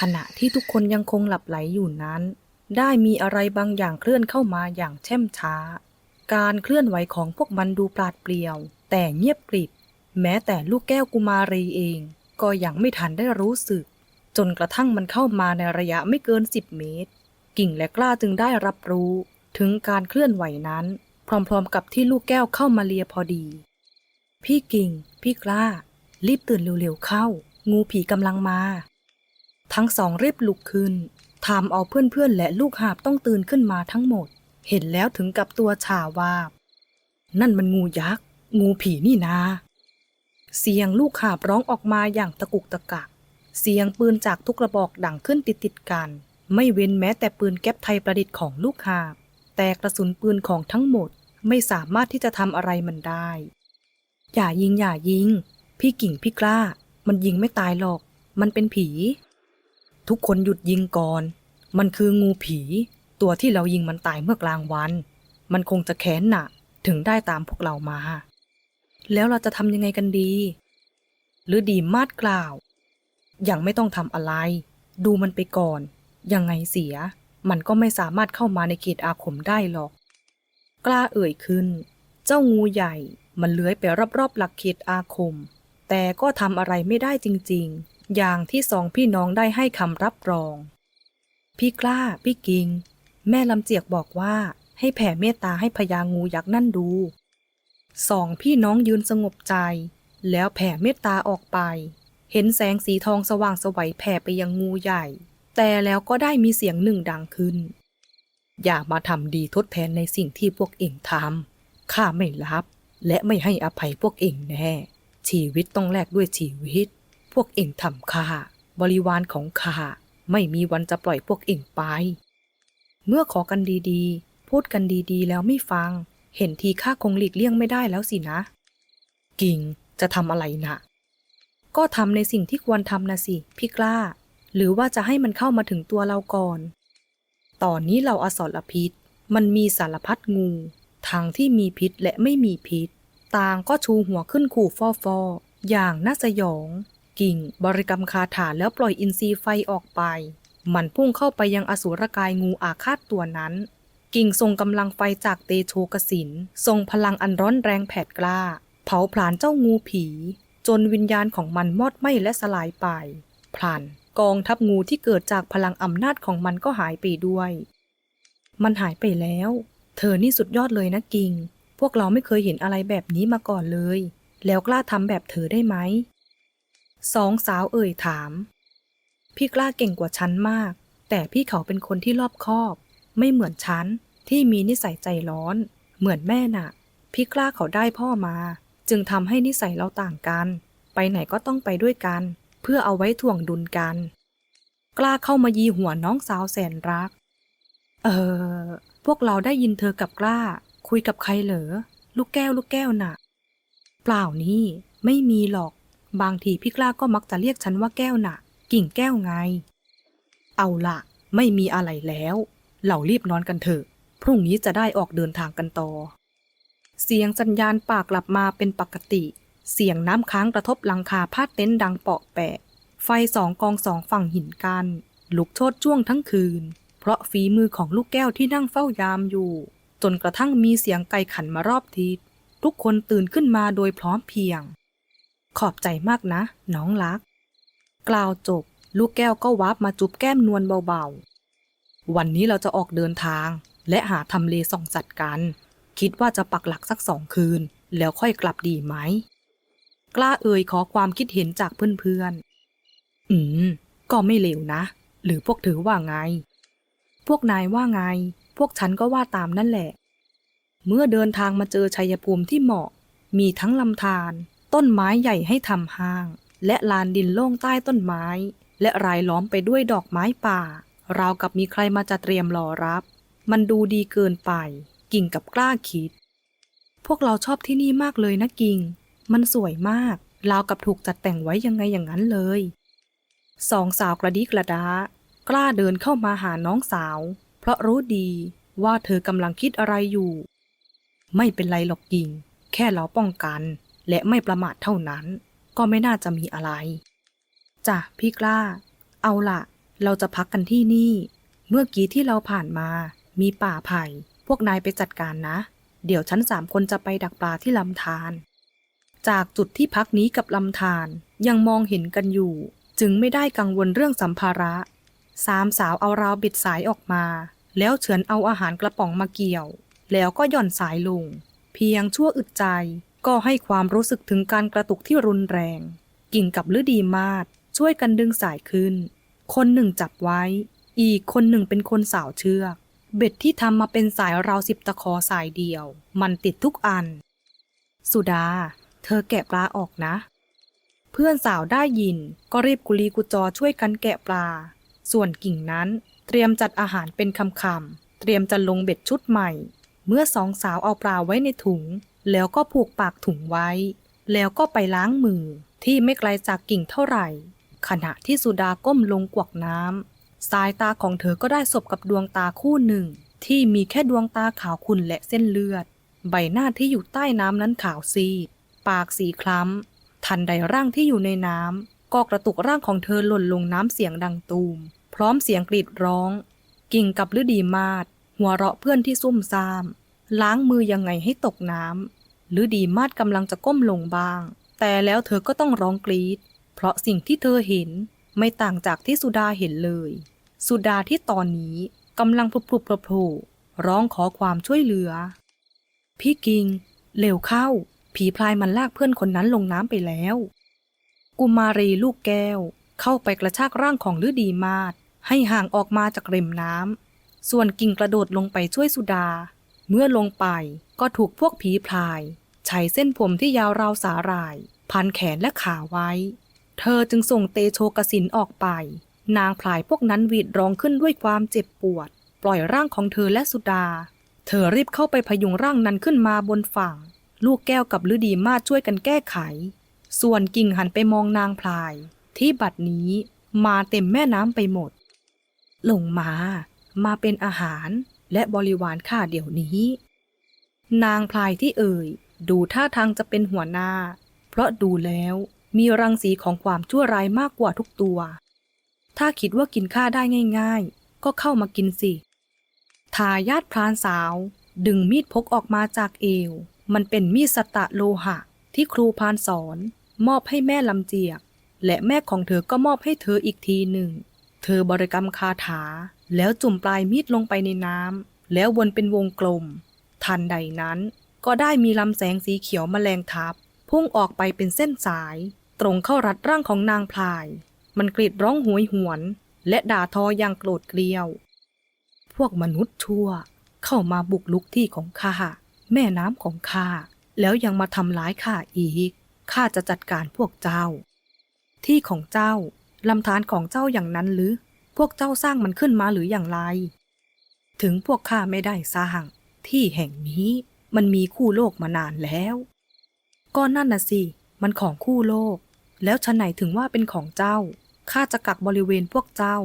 ขณะที่ทุกคนยังคงหลับไหลอยู่นั้น ได้มีอะไรบางอย่างเคลื่อนเข้ามาอย่างแช่มช้า การเคลื่อนไหวของพวกมันดูปราดเปรียว แต่เงียบกริบ แม้แต่ลูกแก้วกุมารีเอง ก็ยังไม่ทันได้รู้สึก จนกระทั่งมันเข้ามาในระยะไม่เกิน10เมตร กิ่งและกล้าจึงได้รับรู้ ถึงการเคลื่อนไหวนั้น พร้อมๆ กับที่ลูกแก้วเข้ามาเลียพอดี พี่กิ่ง พี่กล้า รีบตื่นเร็วๆเข้า งูผีกำลังมา ทั้งสองรีบลุกขึ้นทำเอาเพื่อนๆและลูกหาบต้องตื่นขึ้นมาทั้งหมด เห็นแล้วถึงกับตัวชาวาบ นั่นมันงูยักษ์ งูผีนี่นา เสียงลูกหาบร้องออกมาอย่างตะกุกตะกัก เสียงปืนจากทุกกระบอกดังขึ้นติดๆกัน ไม่เว้นแม้แต่ปืนแก๊ปไทยประดิษฐ์ของลูกหาบ แต่กระสุนปืนของทั้งหมดไม่สามารถที่จะทำอะไรมันได้ อย่ายิงอย่ายิง พี่กิ่งพี่กล้า มันยิงไม่ตายหรอก มันเป็นผี ทุกคนหยุดยิงก่อน มันคืองูผี ตัวที่เรายิงมันตายเมื่อกลางวัน มันคงจะแค้นหนะถึงได้ตามพวกเรามา แล้วเราจะทำยังไงกันดี หรือดีมาดกล่าว ยังไม่ต้องทำอะไร ดูมันไปก่อน ยังไงเสีย มันก็ไม่สามารถเข้ามาในเขตอาคมได้หรอก กล้าเอ่ยขึ้น เจ้างูใหญ่ มันเลื้อยไปรอบๆหลักเขตอาคม แต่ก็ทำอะไรไม่ได้จริง ๆ อย่างที่สองพี่น้องได้ให้คำรับรอง พี่กล้า พี่กิง แม่ลำเจียกบอกว่าให้แผ่เมตตาให้พญางูยักษ์นั่นดู สองพี่น้องยืนสงบใจ แล้วแผ่เมตตาออกไป เห็นแสงสีทองสว่างสวัยแผ่ไปยังงูใหญ่ แต่แล้วก็ได้มีเสียงหนึ่งดังขึ้น อย่ามาทำดีทดแทนในสิ่งที่พวกเองทำข้าไม่รับ และไม่ให้อภัยพวกเองแน่ ชีวิตต้องแลกด้วยชีวิต พวกเองทำข้าบริวารของข้าไม่มีวันจะปล่อยพวกเองไป เมื่อขอกันดีๆ พูดกันดีๆ แล้วไม่ฟัง เห็นทีข้าคงหลีกเลี่ยงไม่ได้แล้วสินะ กิ่งจะทำอะไรนะก็ทำในสิ่งที่ควรทำนะสิพี่กล้า หรือว่าจะให้มันเข้ามาถึงตัวเราก่อน ตอนนี้เราอสรพิษ มันมีสารพัดงูทั้งที่มีพิษและไม่มีพิษ ต่างก็ชูหัวขึ้นขู่ฟอฟออย่างน่าสยอง กิ่ง บริกรรมคาถาแล้วปล่อยอินทรีย์ไฟออกไป มันพุ่งเข้าไปยังอสูรกายงูอาฆาตตัวนั้น กิ่งทรงกำลังไฟจากเตโชกสินทรงพลังอันร้อนแรงแผดกล้า เผาผลาญเจ้างูผี จนวิญญาณของมันมอดไหม้และสลายไปพลันกองทัพงูที่เกิดจากพลังอำนาจของมันก็หายไปด้วย มันหายไปแล้ว เธอนี่สุดยอดเลยนะกิง พวกเราไม่เคยเห็นอะไรแบบนี้มาก่อนเลย แล้วกล้าทำแบบเธอได้ไหม สองสาวเอ่ยถาม พี่กล้าเก่งกว่าฉันมาก แต่พี่เขาเป็นคนที่รอบคอบ ไม่เหมือนฉันที่มีนิสัยใจร้อน เหมือนแม่น่ะ พี่กล้าเขาได้พ่อมา จึงทำให้นิสัยเราต่างกัน ไปไหนก็ต้องไปด้วยกัน เพื่อเอาไว้ถ่วงดุลกัน กล้าเข้ามายีหัวน้องสาวแสนรัก เออ พวกเราได้ยินเธอกับกล้า คุยกับใครเหรอ ลูกแก้วลูกแก้วน่ะ เปล่านี่ ไม่มีหรอก บางทีพี่กล้าก็มักจะเรียกฉันว่าแก้วน่ะ กิ่งแก้วไง เอาละไม่มีอะไรแล้ว เรารีบนอนกันเถอะ พรุ่งนี้จะได้ออกเดินทางกันต่อ เสียงสัญญาณปากกลับมาเป็นปกติ เสียงน้ำค้างกระทบหลังคาพาดเต็นท์ดังเปาะแปะ ไฟสองกองสองฝั่งหินกันลุกโชดจ้วงทั้งคืน เพราะฝีมือของลูกแก้วที่นั่งเฝ้ายามอยู่ จนกระทั่งมีเสียงไก่ขันมารอบทิศทุกคนตื่นขึ้นมาโดยพร้อมเพียง ขอบใจมากนะ น้องรัก กล่าวจบ ลูกแก้วก็วับมาจุบแก้มนวลเบาๆ วันนี้เราจะออกเดินทาง และหาทำเลส่องสัตว์กัน คิดว่าจะปักหลักสักสองคืน แล้วค่อยกลับดีไหม กล้าเอ่ยขอความคิดเห็นจากเพื่อนๆ อืม ก็ไม่เลวนะ หรือพวกเธอว่าไง พวกนายว่าไง พวกฉันก็ว่าตามนั่นแหละ เมื่อเดินทางมาเจอชัยภูมิที่เหมาะ มีทั้งลำธาร ต้นไม้ใหญ่ให้ทำห้าง และลานดินโล่งใต้ต้นไม้ และรายล้อมไปด้วยดอกไม้ป่า ราวกับมีใครมาจะเตรียมรอรับ มันดูดีเกินไป กิ่งกับกล้าคิด พวกเราชอบที่นี่มากเลยนะกิ่ง มันสวยมาก ราวกับถูกจัดแต่งไว้ยังไงอย่างนั้นเลยสองสาวกระดิกระดา กล้าเดินเข้ามาหาน้องสาว เพราะรู้ดีว่าเธอกำลังคิดอะไรอยู่ ไม่เป็นไรหรอกกิ่ง แค่เราป้องกัน และไม่ประมาทเท่านั้น ก็ไม่น่าจะมีอะไรจ้ะพี่กล้า เอาละเราจะพักกันที่นี่ เมื่อกี้ที่เราผ่านมา มีป่าไผ่ พวกนายไปจัดการนะ เดี๋ยวฉันสามคนจะไปดักปลาที่ลำธารจากจุดที่พักนี้กับลำธารยังมองเห็นกันอยู่ จึงไม่ได้กังวลเรื่องสัมภาระสามสาวเอาราวบิดสายออกมา แล้วเฉือนเอาอาหารกระป๋องมาเกี่ยว แล้วก็หย่อนสายลง เพียงชั่วอึดใจ ก็ให้ความรู้สึกถึงการกระตุกที่รุนแรง กิ่งกับฤดีมาศช่วยกันดึงสายขึ้น คนหนึ่งจับไว้ อีกคนหนึ่งเป็นคนสาวเชือก เบ็ดที่ทำมาเป็นสายราวสิบตะขอสายเดียว มันติดทุกอัน สุดา เธอแกะปลาออกนะ เพื่อนสาวได้ยินก็รีบกุลีกุจอช่วยกันแกะปลา ส่วนกิ่งนั้นเตรียมจัดอาหารเป็นคำๆเตรียมจะลงเบ็ดชุดใหม่ เมื่อสองสาวเอาปลาไว้ในถุง แล้วก็ผูกปากถุงไว้ แล้วก็ไปล้างมือที่ไม่ไกลจากกิ่งเท่าไหร่ ขณะที่สุดาก้มลงกวักน้ำสายตาของเธอก็ได้สบกับดวงตาคู่หนึ่ง ที่มีแค่ดวงตาขาวขุ่นและเส้นเลือด ใบหน้าที่อยู่ใต้น้ำนั้นขาวซีด ปากสีคล้ำ ทันใดร่างที่อยู่ในน้ำก็กระตุกร่างของเธอหล่นลงน้ำเสียงดังตูม พร้อมเสียงกรีดร้อง กิ่งกับฤดีมาศหัวเราะเพื่อนที่ซุ่มซ่าม ล้างมือยังไงให้ตกน้ำฤดีมาศกำลังจะก้มลงบ้าง แต่แล้วเธอก็ต้องร้องกรีด เพราะสิ่งที่เธอเห็นไม่ต่างจากที่สุดาเห็นเลย สุดาที่ตอนนี้กำลังพลุบพลุบโผล่ร้องขอความช่วยเหลือ พี่กิงเร็วเข้า ผีพลายมันลากเพื่อนคนนั้นลงน้ำไปแล้ว กุมารีลูกแก้ว เข้าไปกระชากร่างของฤดีมาศให้ห่างออกมาจากริมน้ำส่วนกิ่งกระโดดลงไปช่วยสุดา เมื่อลงไปก็ถูกพวกผีพลาย ใช้เส้นผมที่ยาวราวสาหร่าย พันแขนและขาไว้ เธอจึงส่งเตโชกสินออกไป นางพลายพวกนั้นหวีดร้องขึ้นด้วยความเจ็บปวด ปล่อยร่างของเธอและสุดา เธอรีบเข้าไปพยุงร่างนั้นขึ้นมาบนฝั่ง ลูกแก้วกับฤดีมาช่วยกันแก้ไข ส่วนกิ่งหันไปมองนางพลาย ที่บัดนี้มาเต็มแม่น้ำไปหมด ลงมา มาเป็นอาหาร และบริวารข้าเดี๋ยวนี้ นางพลายที่เอ่ย ดูท่าทางจะเป็นหัวหน้า เพราะดูแล้วมีรังสีของความชั่วร้ายมากกว่าทุกตัว ถ้าคิดว่ากินข้าได้ง่ายๆ ก็เข้ามากินสิทายาทพรานสาว ดึงมีดพกออกมาจากเอว มันเป็นมีดสตะโลหะ ที่ครูพานสอน มอบให้แม่ลำเจียก และแม่ของเธอก็มอบให้เธออีกทีหนึ่ง เธอบริกรรมคาถา แล้วจุ่มปลายมีดลงไปในน้ำแล้ววนเป็นวงกลม ทันใดนั้น ก็ได้มีลำแสงสีเขียวมแมลงทับ พุ่งออกไปเป็นเส้นสาย ตรงเข้ารัดร่างของนางพลาย มันกรีดร้องหวยหวน และด่าทออย่างโกรธเกลียว พวกมนุษย์ชั่ว เข้ามาบุกลุกที่ของข้าแม่น้ำของข้าแล้วยังมาทำร้ายข้าอีกข้าจะจัดการพวกเจ้า ที่ของเจ้าลำธารของเจ้าอย่างนั้นหรือ วกเจ้าสร้างมันขึ้นมาหรืออย่างไร ถึงพวกข้าไม่ได้สร้าง ที่แห่งนี้มันมีคู่โลกมานานแล้ว ก็นั่นน่ะสิ มันของคู่โลก แล้วฉันไหนถึงว่าเป็นของเจ้า ข้าจะกักบริเวณพวกเจ้า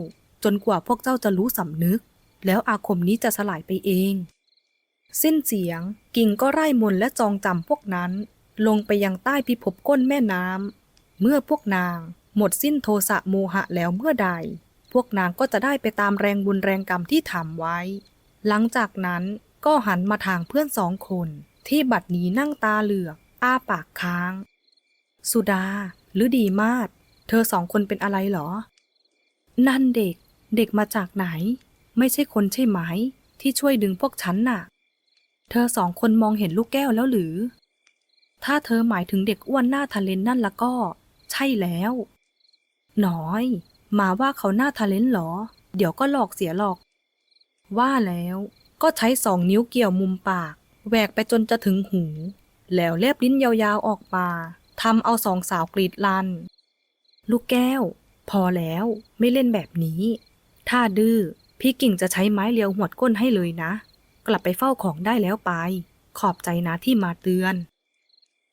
จนกว่าพวกเจ้าจะรู้สำนึก แล้วอาคมนี้จะสลายไปเอง สิ้นเสียง กิ่งก็ไล่มนและจองจำพวกนั้น ลงไปยังใต้พิภพก้นแม่น้ำเมื่อพวกนางหมดสิ้นโทสะโมหะแล้วเมื่อใด วกนางก็จะได้ไปตามแรงบุญแรงกรรมที่ทำไว้ หลังจากนั้นก็หันมาทางเพื่อนสองคน ที่บัดนี้นั่งตาเหลือกอ้าปากค้าง สุดาหรือดีมาศเธอสองคนเป็นอะไรเหรอ นั่นเด็ก เด็กมาจากไหน ไม่ใช่คนใช่ไหม ที่ช่วยดึงพวกฉันน่ะ เธอสองคนมองเห็นลูกแก้วแล้วหรือ ถ้าเธอหมายถึงเด็กอ้วนหน้าทะเลนนั่นละก็ ใช่แล้ว น้อย มาว่าเขาหน้าทะเลนเหรอ เดี๋ยวก็หลอกเสียหรอก ว่าแล้วก็ใช้สองนิ้วเกี่ยวมุมปากแหวกไปจนจะถึงหู แล้วแลบลิ้นยาวๆออกมาทำเอาสองสาวกรีดลัน ลูกแก้ว พอแล้วไม่เล่นแบบนี้ ถ้าดื้อพี่กิ่งจะใช้ไม้เลียวหวดก้นให้เลยนะ กลับไปเฝ้าของได้แล้วไป ขอบใจนะที่มาเตือน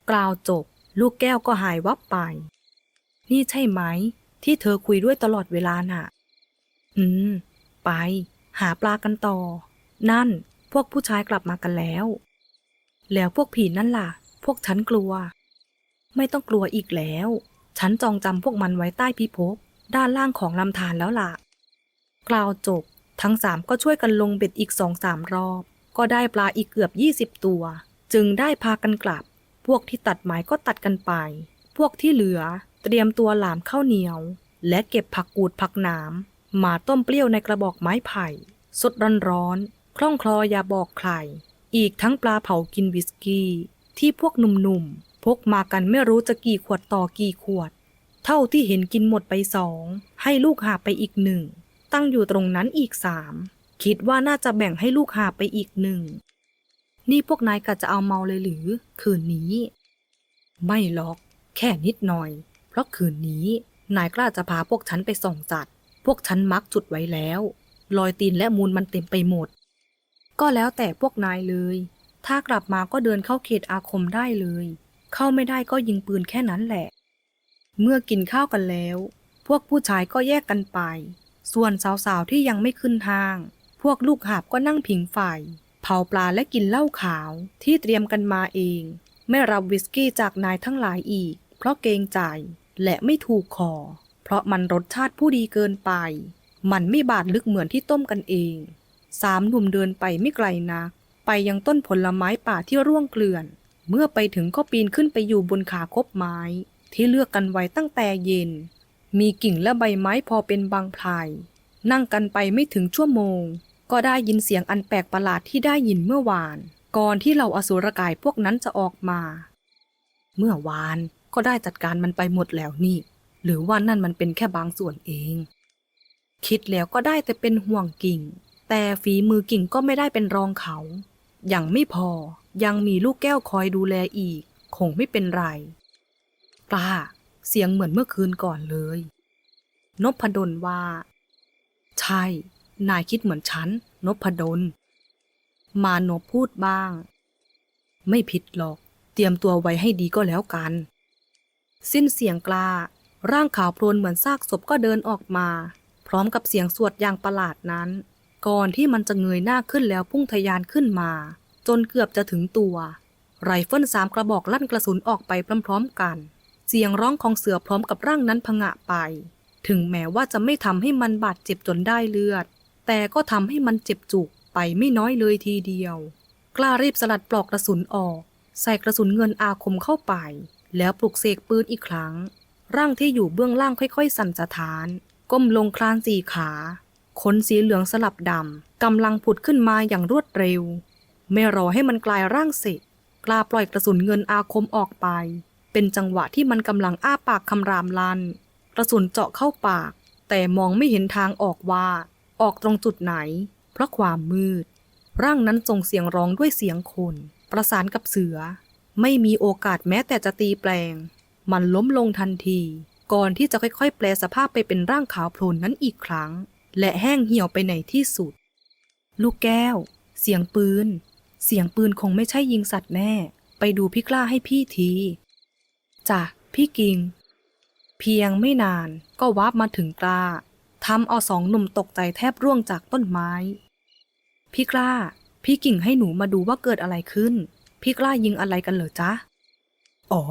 กล่าวจบ ลูกแก้วก็หายวับไป นี่ใช่ไหม ที่เธอคุยด้วยตลอดเวลาน่ะ อืม ไป หาปลากันต่อ นั่น พวกผู้ชายกลับมากันแล้ว แล้วพวกผีนั่นล่ะ พวกฉันกลัว ไม่ต้องกลัวอีกแล้ว ฉันจองจำพวกมันไว้ใต้พิภพด้านล่างของลำธารแล้วล่ะ กล่าวจบ ทั้งสามก็ช่วยกันลงเบ็ดอีกสองสามรอบ ก็ได้ปลาอีกเกือบยี่สิบตัว จึงได้พากันกลับ พวกที่ตัดไม้ก็ตัดกันไป พวกที่เหลือ เตรียมตัวหลามข้าวเหนียว และเก็บผักกูดผักหนามมาต้มเปรี้ยวในกระบอกไม้ไผ่ สดร้อนๆคล่องคลออย่าบอกใคร อีกทั้งปลาเผากินวิสกี้ ที่พวกหนุ่มๆพกมากันไม่รู้จะกี่ขวดต่อกี่ขวด เท่าที่เห็นกินหมดไปสอง ให้ลูกหาไปอีกหนึ่ง ตั้งอยู่ตรงนั้นอีกสามคิดว่าน่าจะแบ่งให้ลูกหาไปอีกหนึ่ง นี่พวกนายกะจะเอาเมาเลยหรือ คืนนี้ ไม่หรอก แค่นิดหน่อย เพราะคืนนี้นายกล้าจะพาพวกฉันไปส่องจัด พวกฉันมักจุดไว้แล้ว รอยตีนและมูลมันเต็มไปหมด ก็แล้วแต่พวกนายเลย ถ้ากลับมาก็เดินเข้าเขตอาคมได้เลย เข้าไม่ได้ก็ยิงปืนแค่นั้นแหละ เมื่อกินข้าวกันแล้ว พวกผู้ชายก็แยกกันไป ส่วนสาวๆที่ยังไม่ขึ้นทาง พวกลูกหาบก็นั่งผิงไฟเผาปลาและกินเหล้าขาวที่เตรียมกันมาเอง ไม่รับวิสกี้จากนายทั้งหลายอีก เพราะเกรงใจ และไม่ถูกคอ เพราะมันรสชาติผู้ดีเกินไป มันไม่บาดลึกเหมือนที่ต้มกันเอง สามหนุ่มเดินไปไม่ไกลนัก ไปยังต้นผลไม้ป่าที่ร่วงเกลื่อน เมื่อไปถึงก็ปีนขึ้นไปอยู่บนขาคบไม้ ที่เลือกกันไว้ตั้งแต่เย็น มีกิ่งและใบไม้พอเป็นบางพลาย นั่งกันไปไม่ถึงชั่วโมง ก็ได้ยินเสียงอันแปลกประหลาดที่ได้ยินเมื่อวาน ก่อนที่เหล่าอสุรกายพวกนั้นจะออกมา เมื่อวาน ก็ได้จัดการมันไปหมดแล้วนี่ หรือว่านั่นมันเป็นแค่บางส่วนเอง คิดแล้วก็ได้แต่เป็นห่วงกิ่ง แต่ฝีมือกิ่งก็ไม่ได้เป็นรองเขา อยังไม่พอ ยังมีลูกแก้วคอยดูแลอีก คงไม่เป็นไรกล้าเสียงเหมือนเมื่อคืนก่อนเลย นพดลว่า ใช่ นายคิดเหมือนฉัน นพดล มานพพูดบ้าง ไม่ผิดหรอก เตรียมตัวไว้ให้ดีก็แล้วกัน สิ้นเสียงกล้า ร่างขาวโพลนเหมือนซากศพก็เดินออกมา พร้อมกับเสียงสวดอย่างประหลาดนั้น ก่อนที่มันจะเงยหน้าขึ้นแล้วพุ่งทะยานขึ้นมา จนเกือบจะถึงตัว ไรเฟิลสามกระบอกลั่นกระสุนออกไปพร้อมๆกัน เสียงร้องของเสือพร้อมกับร่างนั้นผงะไป ถึงแม้ว่าจะไม่ทำให้มันบาดเจ็บจนได้เลือด แต่ก็ทำให้มันเจ็บจุกไปไม่น้อยเลยทีเดียว กล้ารีบสลัดปลอกกระสุนออก ใส่กระสุนเงินอาคมเข้าไป แล้วปลุกเสกปืนอีกครั้ง ร่างที่อยู่เบื้องล่างค่อยๆ สั่นสะท้าน ก้มลงคลานสี่ขาขนสีเหลืองสลับดำกำลังผุดขึ้นมาอย่างรวดเร็ว ไม่รอให้มันกลายร่างเสร็จ กล้าปล่อยกระสุนเงินอาคมออกไป เป็นจังหวะที่มันกำลังอ้าปากคำรามลัน กระสุนเจาะเข้าปาก แต่มองไม่เห็นทางออกว่า ออกตรงจุดไหน เพราะความมืด ร่างนั้นส่งเสียงร้องด้วยเสียงคน ประสานกับเสือ ไม่มีโอกาสแม้แต่จะตีแปลง มันล้มลงทันที ก่อนที่จะค่อยๆ แปลสภาพไปเป็นร่างขาวโพลนนั้นอีกครั้ง และแห้งเหี่ยวไปในที่สุด ลูกแก้ว เสียงปืน เสียงปืนคงไม่ใช่ยิงสัตว์แน่ ไปดูพี่กล้าให้พี่ทีจ้ะพี่กิง เพียงไม่นานก็วาบมาถึงกล้าทำเอาสองหนุ่มตกใจแทบร่วงจากต้นไม้ พี่กล้า พี่กิ่งให้หนูมาดูว่าเกิดอะไรขึ้น พี่กล้ายิงอะไรกันเหรอจ๊ะ อ๋อ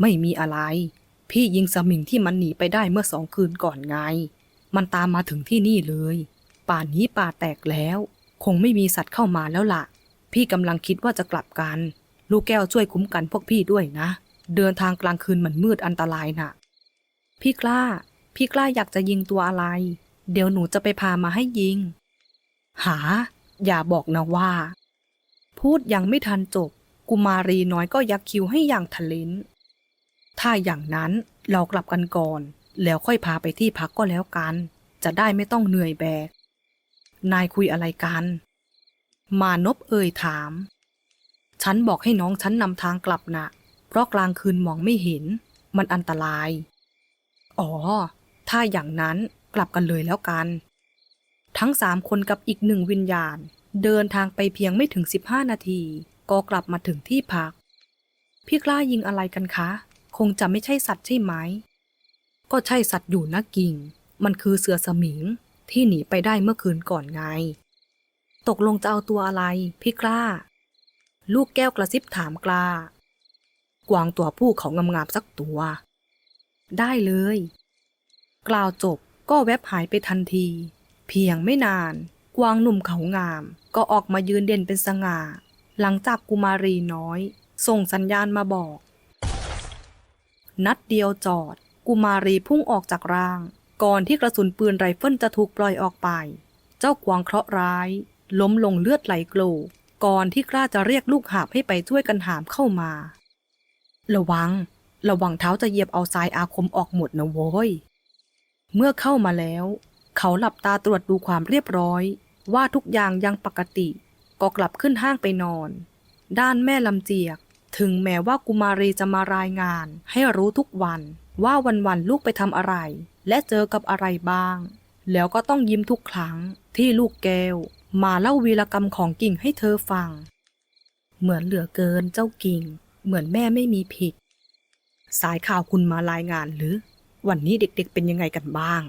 ไม่มีอะไร พี่ยิงสมิงที่มันหนีไปได้เมื่อสองคืนก่อนไง มันตามมาถึงที่นี่เลย ป่านนี้ป่าแตกแล้ว คงไม่มีสัตว์เข้ามาแล้วล่ะ พี่กำลังคิดว่าจะกลับกัน ลูกแก้วช่วยคุ้มกันพวกพี่ด้วยนะ เดินทางกลางคืนมันมืดอันตรายน่ะ พี่กล้า พี่กล้าอยากจะยิงตัวอะไร เดี๋ยวหนูจะไปพามาให้ยิง หา อย่าบอกนะว่า พูดยังไม่ทันจบ กุมารีน้อยก็ยักคิ้วให้อย่างทะเลนถ้าอย่างนั้นเรากลับกันก่อน แล้วค่อยพาไปที่พักก็แล้วกัน จะได้ไม่ต้องเหนื่อยแบก นายคุยอะไรกัน มานพเอ่ยถาม ฉันบอกให้น้องฉันนำทางกลับนะเพราะกลางคืนมองไม่เห็น มันอันตราย อ๋อ ถ้าอย่างนั้นกลับกันเลยแล้วกัน ทั้งสามคนกับอีกหนึ่งวิญญาณ เดินทางไปเพียงไม่ถึง 15 นาที ก็กลับมาถึงที่พัก พี่กล้ายิงอะไรกันคะ คงจะไม่ใช่สัตว์ใช่ไหม ก็ใช่สัตว์อยู่นะกิ่ง มันคือเสือสมิง ที่หนีไปได้เมื่อคืนก่อนไง ตกลงจะเอาตัวอะไร พี่กล้า ลูกแก้วกระซิบถามกล้า กวางตัวผู้เขางามๆสักตัว ได้เลย กล่าวจบก็แวบหายไปทันที เพียงไม่นาน กวางหนุ่มเขางาม ก็ออกมายืนเด่นเป็นสง่า หลังจากกุมารีน้อย ส่งสัญญาณมาบอก นัดเดียวจอด กุมารีพุ่งออกจากร่าง ก่อนที่กระสุนปืนไรเฟิลจะถูกปล่อยออกไป เจ้ากวางเคราะห์ร้าย ล้มลงเลือดไหลโกลกก่อนที่กล้าจะเรียกลูกหาบให้ไปช่วยกันหามเข้ามา ระวัง ระวังเท้าจะเหยียบเอาทรายอาคมออกหมดนะโว้ย เมื่อเข้ามาแล้ว เขาหลับตาตรวจดูความเรียบร้อย ว่าทุกอย่างยังปกติ ก็กลับขึ้นห้างไปนอน ด้านแม่ลำเจียก ถึงแม้ว่ากุมารีจะมารายงาน ให้รู้ทุกวันว่าวันๆลูกไปทำอะไร และเจอกับอะไรบ้าง แล้วก็ต้องยิ้มทุกครั้งที่ลูกแก้ว มาเล่าวีรกรรมของกิ่งให้เธอฟัง เหมือนเหลือเกินเจ้ากิ่ง เหมือนแม่ไม่มีผิด สายข่าวคุณมารายงานหรือ วันนี้เด็กๆเป็นยังไงกันบ้าง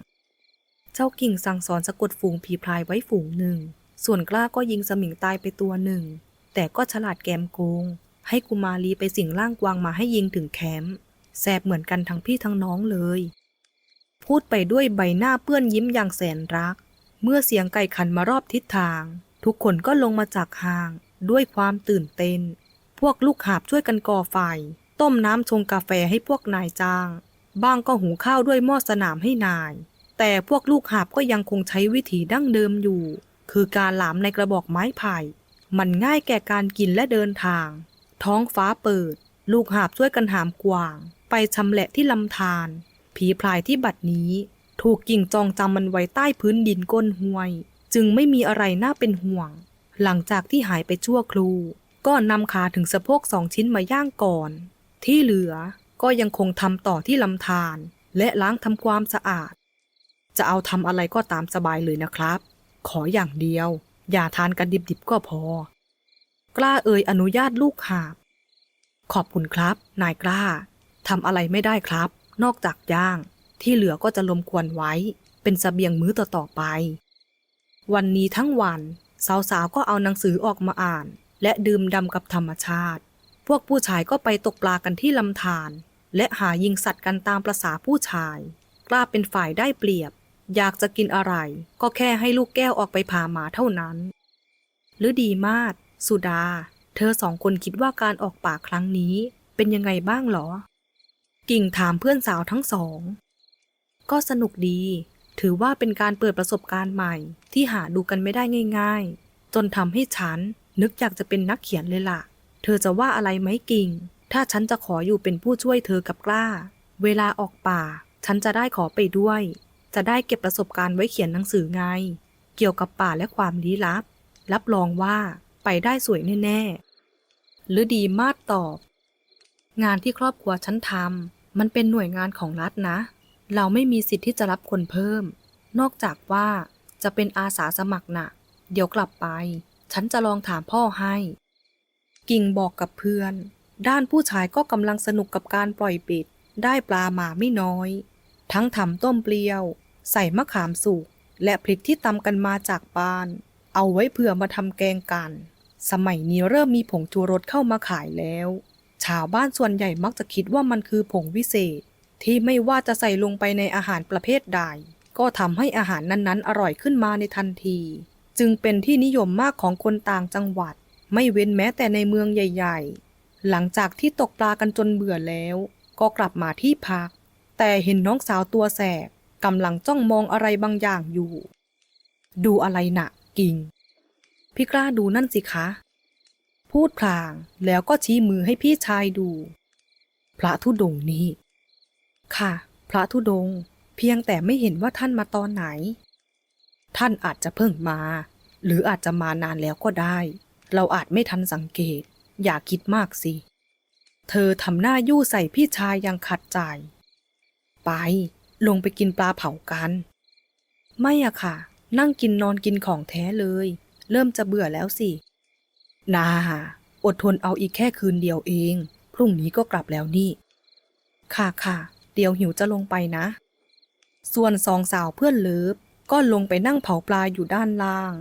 เจ้ากิ่งสั่งสอนสะกดฝูงผีพรายไว้ฝูงหนึ่ง ส่วนกล้าก็ยิงสมิงตายไปตัวหนึ่ง แต่ก็ฉลาดแกมโกง ให้กุมารีไปสิงร่างกวางมาให้ยิงถึงแคมป์แสบเหมือนกันทั้งพี่ทั้งน้องเลย พูดไปด้วยใบหน้าเปื้อนยิ้มอย่างแสนรัก เมื่อเสียงไก่ขันมารอบทิศทาง ทุกคนก็ลงมาจากห้าง ด้วยความตื่นเต้น พวกลูกหาบช่วยกันก่อไฟ ต้มน้ำชงกาแฟให้พวกนายจ้าง บ้างก็หุงข้าวด้วยหม้อสนามให้นาย แต่พวกลูกหาบก็ยังคงใช้วิธีดั้งเดิมอยู่ คือการหลามในกระบอกไม้ไผ่ มันง่ายแก่การกินและเดินทาง ท้องฟ้าเปิด ลูกหาบช่วยกันหามกวาง ไปชำแหละที่ลำธารผีพลายที่บัดนี้ ถูกกิ่งจองจำมันไว้ใต้พื้นดินก้นห้วย จึงไม่มีอะไรน่าเป็นห่วง หลังจากที่หายไปชั่วครู ก็นำขาถึงสะโพกสองชิ้นมาย่างก่อน ที่เหลือก็ยังคงทำต่อที่ลำธารและล้างทำความสะอาด จะเอาทำอะไรก็ตามสบายเลยนะครับ ขออย่างเดียว อย่าทานกันดิบๆก็พอ กล้าเอ่ยอนุญาตลูกหาบ ขอบคุณครับ นายกล้าทำอะไรไม่ได้ครับ นอกจากย่าง ที่เหลือก็จะลมควนไว้ เป็นสเสบียงมื้อต่อๆไป วันนี้ทั้งวัน สาวๆก็เอาหนังสือออกมาอ่าน และดื่มดำกับธรรมชาติ พวกผู้ชายก็ไปตกปลากันที่ลำธารและหายิงสัตว์กันตามประษาผู้ชาย กล้าเป็นฝ่ายได้เปรียบ อยากจะกินอะไร ก็แค่ให้ลูกแก้วออกไปพาหมาเท่านั้น หรือดีมากสุดา เธอสองคนคิดว่าการออกป่าครั้งนี้ เป็นยังไงบ้างหรอ กิ่งถามเพื่อนสาวทั้งสอง ก็สนุกดี ถือว่าเป็นการเปิดประสบการณ์ใหม่ ที่หาดูกันไม่ได้ง่าย ๆ จนทำให้ฉันนึกอยากจะเป็นนักเขียนเลยล่ะ เธอจะว่าอะไรไหมกิ่ง ถ้าฉันจะขออยู่เป็นผู้ช่วยเธอกับกล้า เวลาออกป่า ฉันจะได้ขอไปด้วย จะได้เก็บประสบการณ์ไว้เขียนหนังสือไง เกี่ยวกับป่าและความลี้ลับ รับรองว่าไปได้สวยแน่ๆ หรือดีมากตอบ งานที่ครอบครัวฉันทำมันเป็นหน่วยงานของรัฐนะ เราไม่มีสิทธิ์ที่จะรับคนเพิ่ม นอกจากว่าจะเป็นอาสาสมัครน่ะ เดี๋ยวกลับไป ฉันจะลองถามพ่อให้ กิ่งบอกกับเพื่อน ด้านผู้ชายก็กำลังสนุกกับการปล่อยปิดได้ปลาหมาไม่น้อย ทั้งทำต้มเปรี้ยว ใส่มะขามสุกและพริกที่ตำกันมาจากบ้าน เอาไว้เผื่อมาทำแกงกัน สมัยนี้เริ่มมีผงชูรสเข้ามาขายแล้ว ชาวบ้านส่วนใหญ่มักจะคิดว่ามันคือผงวิเศษ ที่ไม่ว่าจะใส่ลงไปในอาหารประเภทใด ก็ทำให้อาหารนั้นๆ อร่อยขึ้นมาในทันที จึงเป็นที่นิยมมากของคนต่างจังหวัด ไม่เว้นแม้แต่ในเมืองใหญ่ ๆ หลังจากที่ตกปลากันจนเบื่อแล้ว ก็กลับมาที่พัก แต่เห็นน้องสาวตัวแสบ กำลังจ้องมองอะไรบางอย่างอยู่ ดูอะไรนะกิ่ง พี่กล้าดูนั่นสิคะ พูดพลางแล้วก็ชี้มือให้พี่ชายดู พระธุดงค์นี่ค่ะ พระธุดงค์เพียงแต่ไม่เห็นว่าท่านมาตอนไหน ท่านอาจจะเพิ่งมา หรืออาจจะมานานแล้วก็ได้ เราอาจไม่ทันสังเกต อย่าคิดมากสิ เธอทำหน้ายู่ใส่พี่ชายยังขัดใจ ไป ลงไปกินปลาเผากัน ไม่อะค่ะ นั่งกินนอนกินของแท้เลย เริ่มจะเบื่อแล้วสิ นาอดทนเอาอีกแค่คืนเดียวเอง พรุ่งนี้ก็กลับแล้วนี่ ค่ะค่ะ เดี๋ยวหิวจะลงไปนะ ส่วนสองสาวเพื่อนเลิฟก็ลงไปนั่งเผาปลาอยู่ด้านล่าง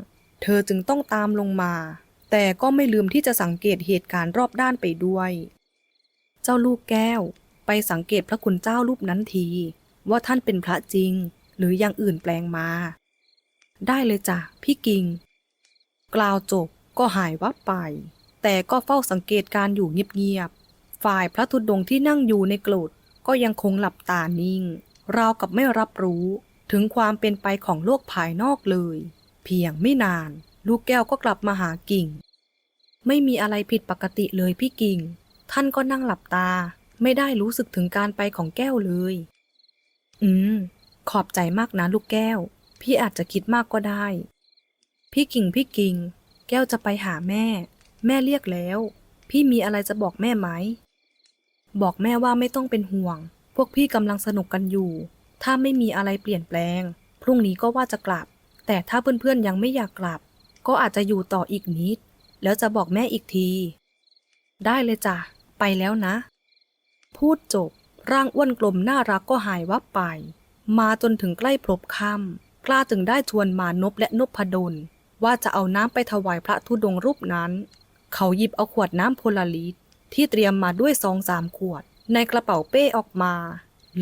เธอจึงต้องตามลงมา แต่ก็ไม่ลืมที่จะสังเกตเหตุการณ์รอบด้านไปด้วย เจ้าลูกแก้ว ไปสังเกตพระคุณเจ้ารูปนั้นที ว่าท่านเป็นพระจริง หรืออย่างอื่นแปลงมา ได้เลยจ้ะพี่กิง กล่าวจบก็หายวับไป แต่ก็เฝ้าสังเกตการอยู่เงียบๆ ฝ่ายพระธุดงที่นั่งอยู่ในโกรธก็ยังคงหลับตานิ่ง ราวกับไม่รับรู้ถึงความเป็นไปของโลกภายนอกเลย เพียงไม่นาน ลูกแก้วก็กลับมาหากิ่ง ไม่มีอะไรผิดปกติเลยพี่กิ่ง ท่านก็นั่งหลับตา ไม่ได้รู้สึกถึงการไปของแก้วเลย อืม ขอบใจมากนะลูกแก้ว พี่อาจจะคิดมากก็ได้ พี่กิ่งพี่กิ่ง แก้วจะไปหาแม่ แม่เรียกแล้ว พี่มีอะไรจะบอกแม่ไหม บอกแม่ว่าไม่ต้องเป็นห่วง พวกพี่กำลังสนุกกันอยู่ ถ้าไม่มีอะไรเปลี่ยนแปลง พรุ่งนี้ก็ว่าจะกลับ แต่ถ้าเพื่อนๆยังไม่อยากกลับ ก็อาจจะอยู่ต่ออีกนิด แล้วจะบอกแม่อีกที ได้เลยจ้ะ ไปแล้วนะ พูดจบ ร่างอ้วนกลมน่ารักก็หายวับไป มาจนถึงใกล้พลบค่ำกล้าจึงได้ชวนมานพและนพดล ว่าจะเอาน้ำไปถวายพระธุดงค์รูปนั้น เขาหยิบเอาขวดน้ำโพลาลิตรที่เตรียมมาด้วยซองสามขวด ในกระเป๋าเป้ออกมา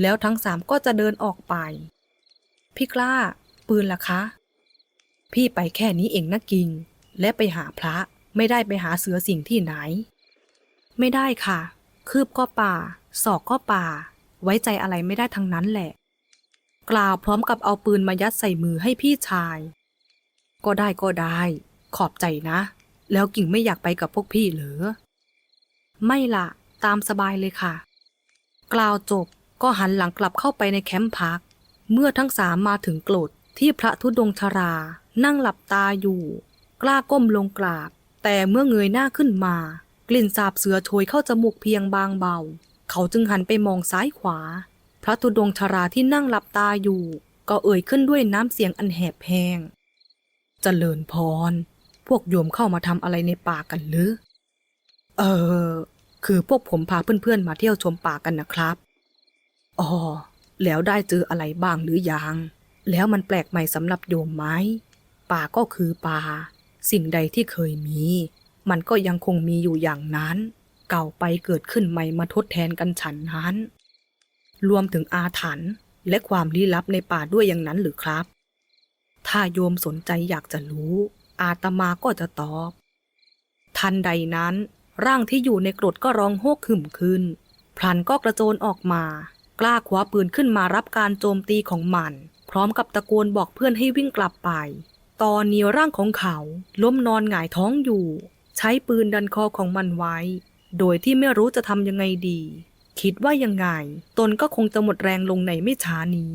แล้วทั้งสามก็จะเดินออกไป พี่กล้า ปืนล่ะคะ พี่ไปแค่นี้เองนะกิง และไปหาพระไม่ได้ไปหาเสือสิ่งที่ไหน ไม่ได้ค่ะ คืบก็ป่า ศอกก็ป่า ไว้ใจอะไรไม่ได้ทั้งนั้นแหละ กล่าวพร้อมกับเอาปืนมายัดใส่มือให้พี่ชาย ก็ได้ก็ได้ ขอบใจนะ แล้วกิ่งไม่อยากไปกับพวกพี่เหรอ ไม่ล่ะตามสบายเลยค่ะ กล่าวจบก็หันหลังกลับเข้าไปในแคมป์พัก เมื่อทั้งสามมาถึงโกรธที่พระธุดงชรา นั่งหลับตาอยู่ กล้าก้มลงกราบ แต่เมื่อเงยหน้าขึ้นมา กลิ่นสาบเสือโชยเข้าจมูกเพียงบางเบา เขาจึงหันไปมองซ้ายขวา พระธุดงชราที่นั่งหลับตาอยู่ ก็เอ่ยขึ้นด้วยน้ำเสียงอันแหบแห้งเจริญพร พวกโยมเข้ามาทำอะไรในป่ากันหรือ เออ คือพวกผมพาเพื่อนๆมาเที่ยวชมป่ากันนะครับ อ๋อ แล้วได้เจออะไรบ้างหรือยัง แล้วมันแปลกใหม่สำหรับโยมไหมป่าก็คือป่า สิ่งใดที่เคยมี มันก็ยังคงมีอยู่อย่างนั้น เก่าไปเกิดขึ้นใหม่มาทดแทนกันฉันนั้น รวมถึงอาถรรพ์และความลี้ลับในป่าด้วยอย่างนั้นหรือครับ ถ้าโยมสนใจอยากจะรู้ อาตมาก็จะตอบ ทันใดนั้น ร่างที่อยู่ในกรดก็ร้องโฮกขึ้มขึ้น พลันก็กระโจนออกมา กล้าคว้าปืนขึ้นมารับการโจมตีของมัน พร้อมกับตะโกนบอกเพื่อนให้วิ่งกลับไป ตอนนี้ร่างของเขาล้มนอนหงายท้องอยู่ ใช้ปืนดันคอของมันไว้ โดยที่ไม่รู้จะทำยังไงดี คิดว่ายังไง ตนก็คงจะหมดแรงลงในไม่ช้านี้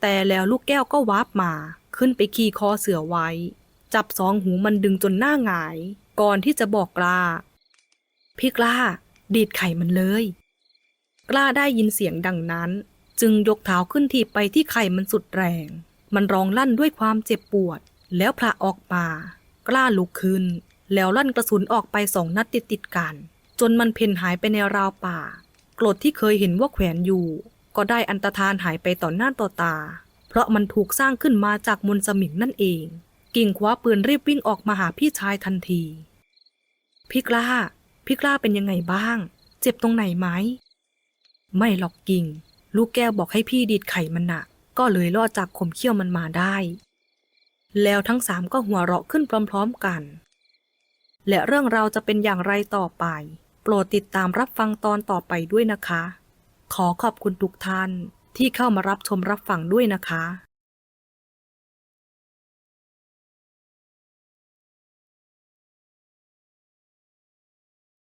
แต่แล้วลูกแก้วก็วาบมา ขึ้นไปขี่คอเสือไว้ จับสองหูมันดึงจนหน้าหงาย ก่อนที่จะบอกกล้า พี่กล้า ดีดไข่มันเลย กล้าได้ยินเสียงดังนั้น จึงยกเท้าขึ้นทีไปที่ไข่มันสุดแรง มันร้องลั่นด้วยความเจ็บปวด แล้วพระออกมากล้าลุกขึ้น แล้วลั่นกระสุนออกไปสองนัดติดติดกัน จนมันเพ่นหายไปในราวป่า กรดที่เคยเห็นว่าแขวนอยู่ ก็ได้อันตรธานหายไปต่อหน้าต่อตา เพราะมันถูกสร้างขึ้นมาจากมนสมิงนั่นเอง กิ่งคว้าปืนรีบวิ่งออกมาหาพี่ชายทันทีพี่กล้า พี่กล้าเป็นยังไงบ้าง เจ็บตรงไหนไหม ไม่หรอกกิ่ง ลูกแก้วบอกให้พี่ดีดไข่มันน่ะก็เลยรอดจากข่มเขี้ยวมันมาได้ แล้วทั้งสามก็หัวเราะขึ้นพร้อมๆกัน และเรื่องราวจะเป็นอย่างไรต่อไป โปรดติดตามรับฟังตอนต่อไปด้วยนะคะ ขอขอบคุณทุกท่านที่เข้ามารับชมรับฟังด้วยนะคะ